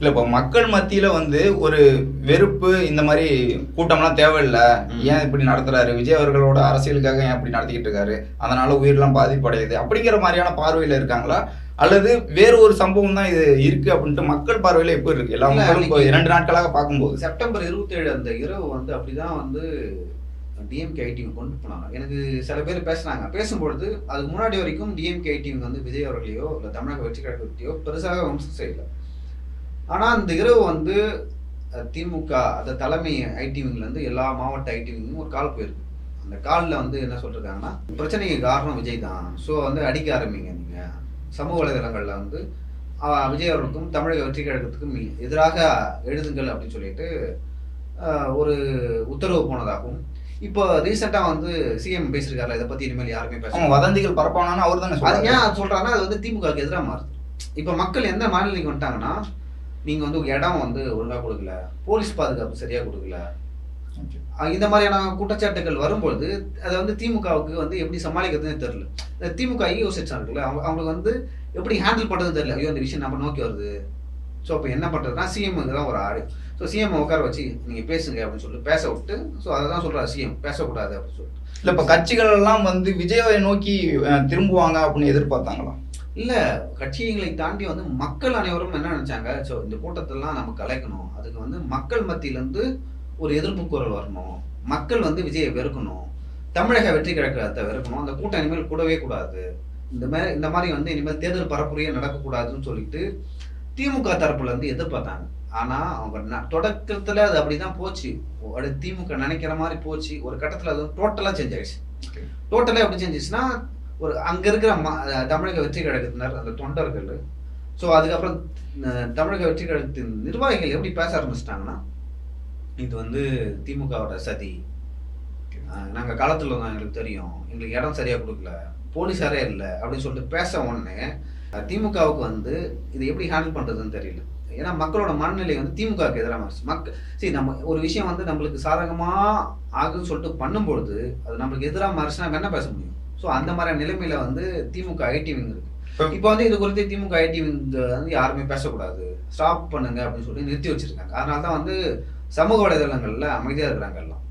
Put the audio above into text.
இல்ல இப்போ மக்கள் மத்தியில வந்து ஒரு வெறுப்பு இந்த மாதிரி கூட்டம்லாம் தேவையில்லை. ஏன் இப்படி நடத்துறாரு? விஜய் அவர்களோட அரசியலுக்காக ஏன் இப்படி நடத்திக்கிட்டு இருக்காரு? அதனால உயிரெல்லாம் பாதிப்படையுது. அப்படிங்கிற மாதிரியான பார்வையில இருக்காங்களா? அல்லது வேறு ஒரு சம்பவம் தான் இது இருக்கு அப்படின்ட்டு மக்கள் பார்வையில எப்படி இருக்கு? எல்லா மக்களும் இரண்டு நாட்களாக பார்க்கும்போது. செப்டம்பர் இருபத்தேழு அந்த இரவு வந்து அப்படிதான் வந்து டிஎம்கே ஐடிவி கொண்டு போனாங்க. எனக்கு சில பேர் பேசுனாங்க பேசும்பொழுது அதுக்கு முன்னாடி வரைக்கும் டிஎம்கே ஐடிவி வந்து விஜய் அவர்களையோ இல்லை தமிழக வெற்றி கழகத்தையோ பெருசாக விமர்சனம் செய்யல. ஆனா அந்த இரவு வந்து திமுக அந்த தலைமை ஐடிவிங்ல இருந்து எல்லா மாவட்ட ஐடிவிங்கும் ஒரு கால் போயிருக்கு. அந்த காலில் வந்து என்ன சொல்லிருக்காங்கன்னா பிரச்சனைக்கு காரணம் விஜய் தான். ஸோ வந்து அடிக்க ஆரம்பிங்க நீங்க. சமூக வலைதளங்கள்ல வந்து விஜய் அவர்களுக்கும் தமிழக வெற்றி கழகத்துக்கும் எதிராக எழுதுங்கள் அப்படின்னு சொல்லிட்டு ஒரு உத்தரவு போனதாகவும் இப்போ ரீசெண்டா வந்து சிஎம் பேசியிருக்காருல இதை பத்தி இனிமேல் யாருமே பேச வதந்திகள் பரப்பானான்னு அவர் தானே அது ஏன் அது சொல்றாங்கன்னா அது வந்து திமுகவுக்கு எதிராக மாறுது. இப்போ மக்கள் எந்த மாநிலத்துக்கு வந்துட்டாங்கன்னா நீங்க வந்து இடம் வந்து ஒழுங்கா கொடுக்கல. போலீஸ் பாதுகாப்பு சரியா கொடுக்கல. இந்த மாதிரியான குற்றச்சாட்டுகள் வரும்பொழுது அதை வந்து திமுகவுக்கு வந்து எப்படி சமாளிக்கிறதுன்னு தெரியல. இந்த திமுக செக்ஷன் இருக்குல்ல அவங்க அவங்களுக்கு வந்து எப்படி ஹேண்டில் பண்ணுறதுன்னு தெரியல. ஐயோ இந்த விஷயம் நம்ம நோக்கி வருது. ஸோ அப்போ என்ன பண்ணுறதுனா சிஎம் தான் ஒரு ஆடு ஸோ சிஎம் உட்கார வச்சு நீங்கள் பேசுங்க அப்படின்னு சொல்லிட்டு பேச விட்டு ஸோ அதை தான் சொல்கிறார் சிஎம் பேசக்கூடாது அப்படின்னு சொல்லிட்டு. இல்ல இப்ப கட்சிகள் எல்லாம் வந்து விஜயை நோக்கி திரும்புவாங்க அப்படின்னு எதிர்பார்த்தாங்களா? இல்லை கட்சிகளை தாண்டி வந்து மக்கள் அனைவரும் என்ன நினைச்சாங்க? ஸோ இந்த கூட்டத்தெல்லாம் நம்ம கலைக்கணும். அதுக்கு வந்து மக்கள் மத்தியிலேருந்து ஒரு எதிர்ப்பு குரல் வரணும். மக்கள் வந்து விஜயை வெறுக்கணும். தமிழக வெற்றி கழகத்தை வெறுக்கணும். அந்த கூட்டம் இனிமேல் கூடவே கூடாது. இந்த மாதிரி இந்த மாதிரி வந்து இனிமேல் தேர்தல் பரப்புரையே நடக்கக்கூடாதுன்னு சொல்லிட்டு திமுக தரப்புல இருந்து எதிர்பார்த்தாங்க. ஆனா அவங்க தொடக்கத்துல அது அப்படிதான் போச்சு. அது திமுக நினைக்கிற மாதிரி போச்சு. ஒரு கட்டத்துல அது டோட்டலா சேஞ்ச் ஆயிடுச்சு. டோட்டலா எப்படி செஞ்சிச்சுன்னா ஒரு அங்கே இருக்கிற ம- தமிழக வெற்றி கழகத்தினர் அந்த தொண்டர்கள் ஸோ அதுக்கப்புறம் தமிழக வெற்றி கழகத்தின் நிர்வாகிகள் எப்படி பேச ஆரம்பிச்சிட்டாங்கன்னா இது வந்து திமுகவோட சதி. நாங்கள் களத்தில் தான் எங்களுக்கு தெரியும். எங்களுக்கு இடம் சரியாக கொடுக்கல. போலீஸாரே இல்லை அப்படின்னு சொல்லிட்டு பேச உடனே திமுகவுக்கு வந்து இதை எப்படி ஹேண்டில் பண்ணுறதுன்னு தெரியல. ஏன்னா மக்களோட மனநிலை வந்து திமுகவுக்கு எதிராக மாறிச்சு. மக் சரி நம்ம ஒரு விஷயம் வந்து நம்மளுக்கு சாதகமாக ஆகுதுன்னு சொல்லிட்டு பண்ணும்பொழுது அது நம்மளுக்கு எதிராக மாறிச்சுன்னா என்ன பேச முடியும்? ஸோ அந்த மாதிரி நிலைமையில வந்து திமுக ஐடி விங் இருக்கு. இப்போ வந்து இது குறித்து திமுக ஐடி விங் வந்து யாருமே பேசக்கூடாது. ஸ்டாப் பண்ணுங்க அப்படின்னு சொல்லி நிறுத்தி வச்சிருக்காங்க. அதனால தான் வந்து சமூக வலைதளங்கள்ல அமைதியா இருக்கிறாங்க எல்லாம்.